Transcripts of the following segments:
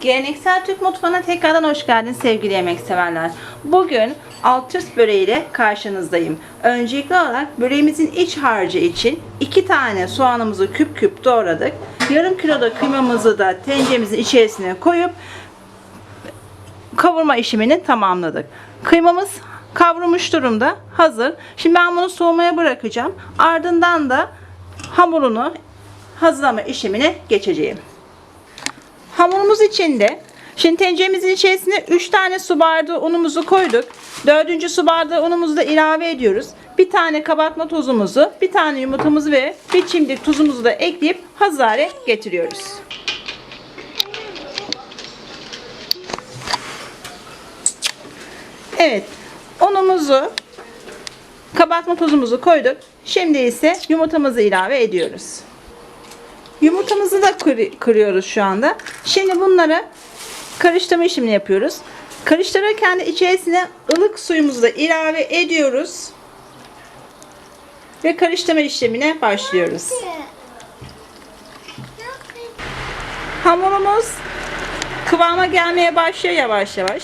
Geleneksel Türk mutfağına tekrardan hoş geldiniz sevgili yemek severler. Bugün alt üst böreğiyle karşınızdayım. Öncelikli olarak böreğimizin iç harcı için iki tane soğanımızı küp küp doğradık. Yarım kilo da kıymamızı da tenceremizin içerisine koyup kavurma işlemini tamamladık. Kıymamız kavrulmuş durumda. Hazır. Şimdi ben bunu soğumaya bırakacağım. Ardından da hamurunu hazırlama işlemine geçeceğim. Hamurumuz içinde şimdi tenceremizin içerisine 3 tane su bardağı unumuzu koyduk. 4. su bardağı unumuzu da ilave ediyoruz. Bir tane kabartma tozumuzu, bir tane yumurtamızı ve bir çimdik tuzumuzu da ekleyip hazır getiriyoruz. Evet. Unumuzu kabartma tozumuzu koyduk. Şimdi ise yumurtamızı ilave ediyoruz. Yumurtamızı da kır- kırıyoruz şu anda. Şimdi bunları karıştırma işlemini yapıyoruz. Karıştırırken de içerisine ılık suyumuzu da ilave ediyoruz. Ve karıştırma işlemine başlıyoruz. Hamurumuz kıvama gelmeye başlıyor yavaş yavaş.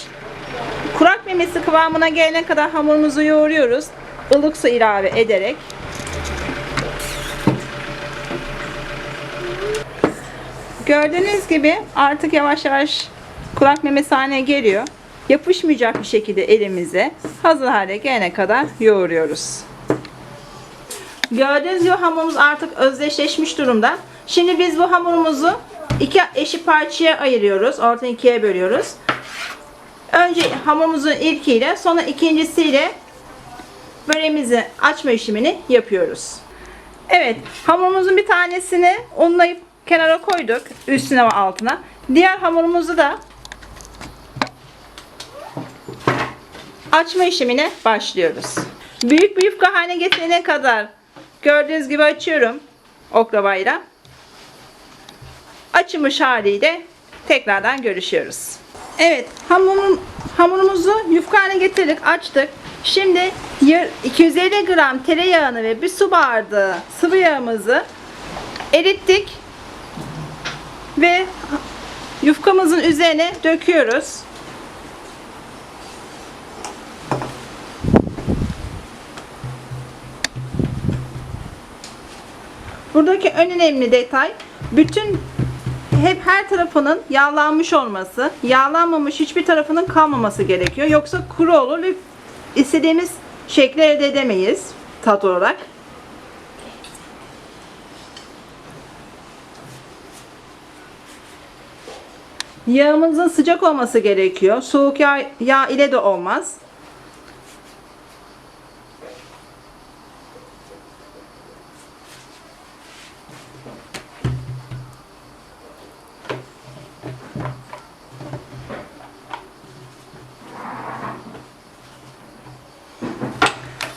Kurak memesi kıvamına gelene kadar hamurumuzu yoğuruyoruz. Ilık su ilave ederek. Gördüğünüz gibi artık yavaş yavaş kulak memesi haline geliyor. Yapışmayacak bir şekilde elimize hazır hale gelene kadar yoğuruyoruz. Gördüğünüz gibi hamurumuz artık özdeşleşmiş durumda. Şimdi biz bu hamurumuzu iki eşit parçaya ayırıyoruz. Ortadan ikiye bölüyoruz. Önce hamurumuzun ilkiyle sonra ikincisiyle böreğimizi açma işlemini yapıyoruz. Evet hamurumuzun bir tanesini unlayıp kenara koyduk üstüne ve altına. Diğer hamurumuzu da açma işlemine başlıyoruz. Büyük bir yufka haline getirene kadar gördüğünüz gibi açıyorum oklavayla. Açılmış haliyle tekrardan görüşüyoruz. Evet hamurum, hamurumuzu yufka haline getirdik açtık. Şimdi yar- 250 gram tereyağını ve bir su bardağı sıvı yağımızı erittik ve yufkamızın üzerine döküyoruz. Buradaki en önemli detay bütün hep her tarafının yağlanmış olması, yağlanmamış hiçbir tarafının kalmaması gerekiyor. Yoksa kuru olur ve istediğimiz şekli elde edemeyiz tat olarak. Yağımızın sıcak olması gerekiyor. Soğuk yağ, yağ ile de olmaz.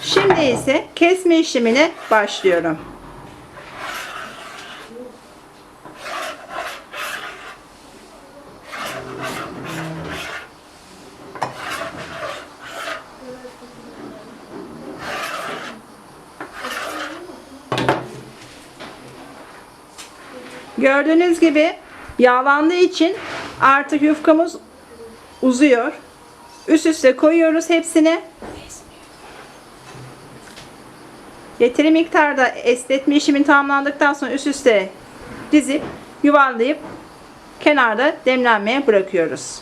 Şimdi ise kesme işlemine başlıyorum. Gördüğünüz gibi yağlandığı için artık yufkamız uzuyor. Üst üste koyuyoruz hepsini. Yeteri miktarda esnetme işlemin tamamlandıktan sonra üst üste dizip yuvarlayıp kenarda demlenmeye bırakıyoruz.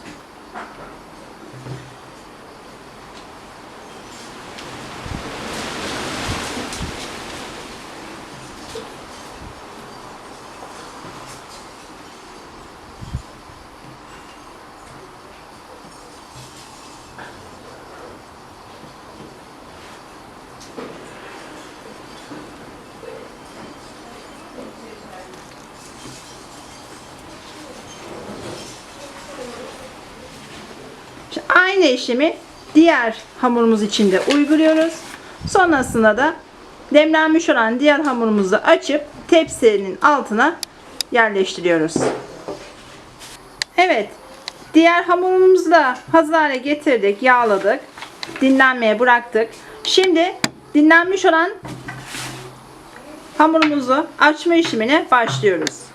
Şimdi aynı işlemi diğer hamurumuz için de uyguluyoruz. Sonrasında da demlenmiş olan diğer hamurumuzu açıp tepsinin altına yerleştiriyoruz. Evet. Diğer hamurumuzu da hazır hale getirdik, yağladık. Dinlenmeye bıraktık. Şimdi dinlenmiş olan hamurumuzu açma işlemine başlıyoruz.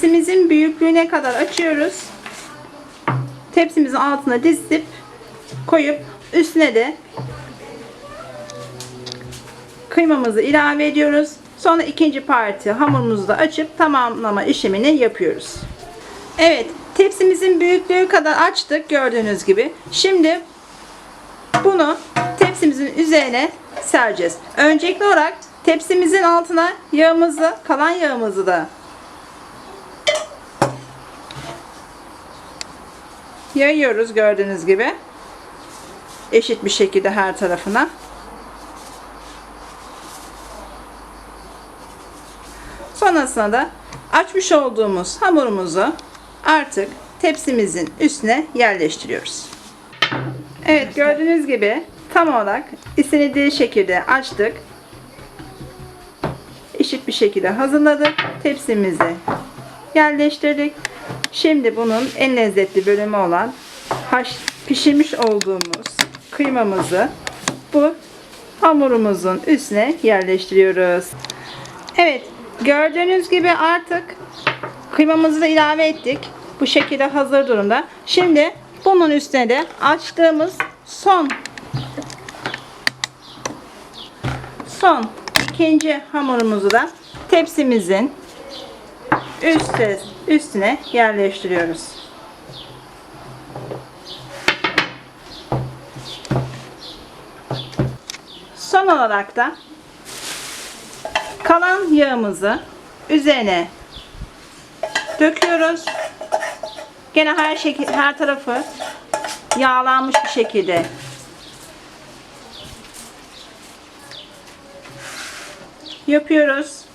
Tepsimizin büyüklüğüne kadar açıyoruz. Tepsimizin altına dizip koyup üstüne de kıymamızı ilave ediyoruz. Sonra ikinci parti hamurumuzu da açıp tamamlama işlemini yapıyoruz. Evet, tepsimizin büyüklüğü kadar açtık gördüğünüz gibi. Şimdi bunu tepsimizin üzerine sereceğiz. Öncelikli olarak tepsimizin altına yağımızı, kalan yağımızı da yayıyoruz gördüğünüz gibi. Eşit bir şekilde her tarafına. Sonrasında da açmış olduğumuz hamurumuzu artık tepsimizin üstüne yerleştiriyoruz. Evet gördüğünüz gibi tam olarak istenildiği şekilde açtık. Eşit bir şekilde hazırladık. Tepsimizi yerleştirdik. Şimdi bunun en lezzetli bölümü olan haş pişirmiş olduğumuz kıymamızı bu hamurumuzun üstüne yerleştiriyoruz. Evet, gördüğünüz gibi artık kıymamızı da ilave ettik. Bu şekilde hazır durumda. Şimdi bunun üstüne de açtığımız son son ikinci hamurumuzu da tepsimizin üstte, üstüne yerleştiriyoruz. Son olarak da kalan yağımızı üzerine döküyoruz. Gene her şekil her tarafı yağlanmış bir şekilde yapıyoruz.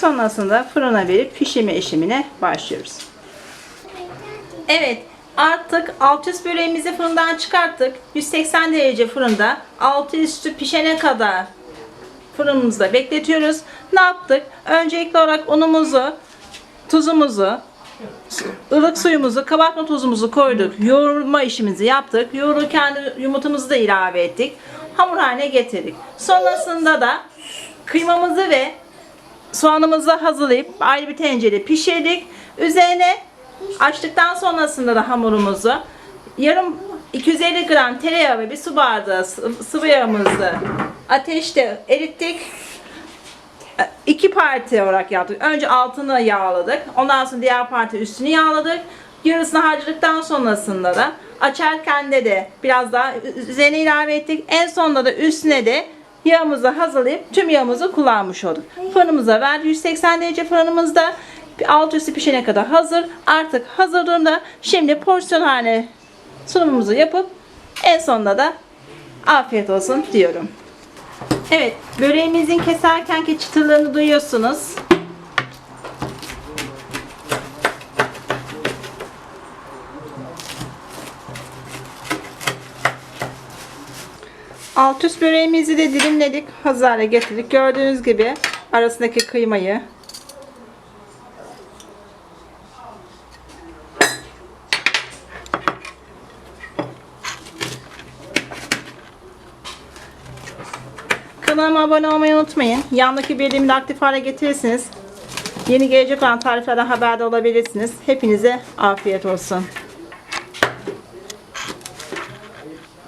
Sonrasında fırına verip pişirme işlemine başlıyoruz. Evet, artık alt üst böreğimizi fırından çıkarttık. 180 derece fırında altı üstü pişene kadar fırınımızda bekletiyoruz. Ne yaptık? Öncelikli olarak unumuzu, tuzumuzu, ılık suyumuzu, kabartma tozumuzu koyduk. Yoğurma işimizi yaptık. Yoğururken de yumurtamızı da ilave ettik. Hamur haline getirdik. Sonrasında da kıymamızı ve soğanımızı hazırlayıp ayrı bir tencerede pişirdik. Üzerine açtıktan sonrasında da hamurumuzu yarım 250 gram tereyağı ve bir su bardağı sı- sıvı yağımızı ateşte erittik. İki parti olarak yaptık. Önce altını yağladık. Ondan sonra diğer parti üstünü yağladık. Yarısını harcadıktan sonrasında da açarken de de biraz daha üzerine ilave ettik. En sonunda da üstüne de yağımızı hazırlayıp tüm yağımızı kullanmış olduk. Fırınımıza verdik. 180 derece fırınımızda alt üstü pişene kadar hazır. Artık hazır durumda. Şimdi porsiyon haline sunumumuzu yapıp en sonunda da afiyet olsun diyorum. Evet, böreğimizin keserkenki çıtırlarını duyuyorsunuz. Alt üst böreğimizi de dilimledik, hazır getirdik. Gördüğünüz gibi arasındaki kıymayı Kanalıma abone olmayı unutmayın. Yandaki bildirimleri de aktif hale getirirsiniz. Yeni gelecek olan tariflerden haberdar olabilirsiniz. Hepinize afiyet olsun.